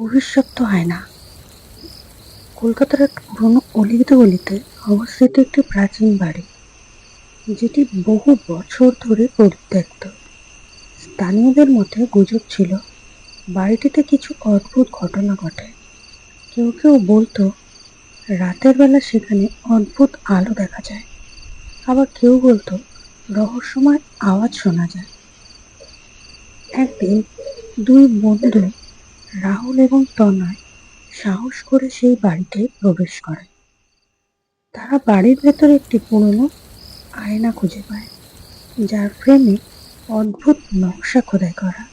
অভিশপ্ত হয় না। কলকাতার এক পুরনো অলিতে গলিতে অবস্থিত একটি প্রাচীন বাড়ি, যেটি বহু বছর ধরে পরিত্যক্ত। স্থানীয়দের মধ্যে গুজব ছিল, বাড়িটিতে কিছু অদ্ভুত ঘটনা ঘটে। কেউ কেউ বলতো, রাতের বেলা সেখানে অদ্ভুত আলো দেখা যায়। আবার কেউ বলতো, রহস্যময় আওয়াজ শোনা যায়। একদিন দুই বন্ধু রাহুল এবং তনয় সাহস করে সেই বাড়িতে প্রবেশ করে। তারা বাড়ির ভেতরে একটি পুরনো আয়না খুঁজে পায়, যার ফ্রেমে অদ্ভুত নকশা খোদাই করা।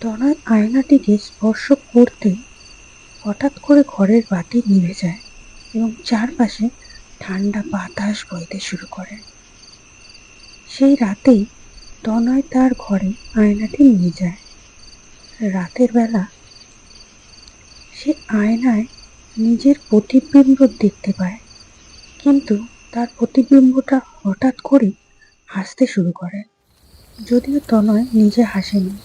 তনয় আয়নাটিকে স্পর্শ করতে হঠাৎ করে ঘরের বাতি নিভে যায় এবং চারপাশে ঠান্ডা বাতাস বইতে শুরু করে। সেই রাতেই তনয় তার ঘরে আয়নাটি নিয়ে যায়। রাতের বেলা সে আয়নায় নিজের প্রতিবিম্ব দেখতে পায়, কিন্তু তার প্রতিবিম্বটা হঠাৎ করে হাসতে শুরু করে। যদিও তনয় নিজে হাসেনি,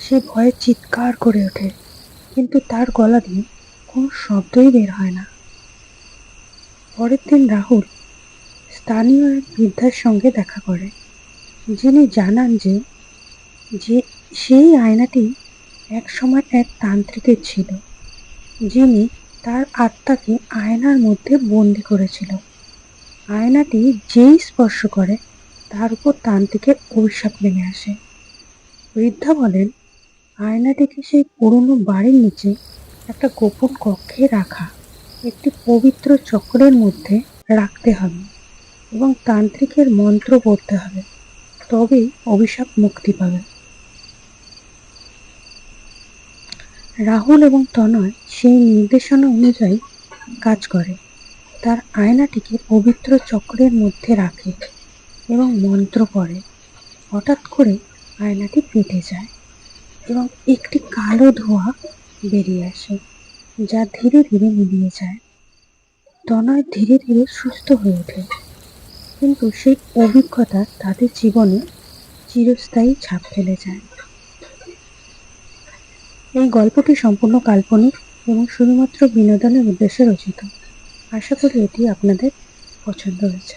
সে ভয়ে চিৎকার করে ওঠে, কিন্তু তার গলা দিয়ে কোনো শব্দই বের হয় না। পরের দিন রাহুল স্থানীয় এক বৃদ্ধার সঙ্গে দেখা করে, যিনি জানান যে যে সেই আয়নাটি এক সময় এক তান্ত্রিকের ছিল, যিনি তার আত্মাকে আয়নার মধ্যে বন্দি করেছিল। আয়নাটি যেই স্পর্শ করে, তার উপর তান্ত্রিকের অভিশাপ নেমে আসে। বৃদ্ধা বলেন, আয়নাটিকে সেই পুরনো বাড়ির নিচে একটা গোপন কক্ষে রাখা, একটি পবিত্র চক্রের মধ্যে রাখতে হবে এবং তান্ত্রিকের মন্ত্র পড়তে হবে। তবেই অভিশাপ মুক্তি পাবে। রাহুল এবং তনয় সেই নির্দেশনা অনুযায়ী কাজ করে। তার আয়নাটিকে পবিত্র চক্রের মধ্যে রাখে এবং মন্ত্র পড়ে। হঠাৎ করে আয়নাটি ফেটে যায় এবং একটি কালো ধোঁয়া বেরিয়ে আসে, যা ধীরে ধীরে মিলিয়ে যায়। তনয় ধীরে ধীরে সুস্থ হয়ে ওঠে, কিন্তু সেই অভিজ্ঞতা তাদের জীবনে চিরস্থায়ী ছাপ ফেলে যায়। এই গল্পটি সম্পূর্ণ কাল্পনিক এবং শুধুমাত্র বিনোদনের উদ্দেশ্যে রচিত। আশা করি এটি আপনাদের পছন্দ হয়েছে।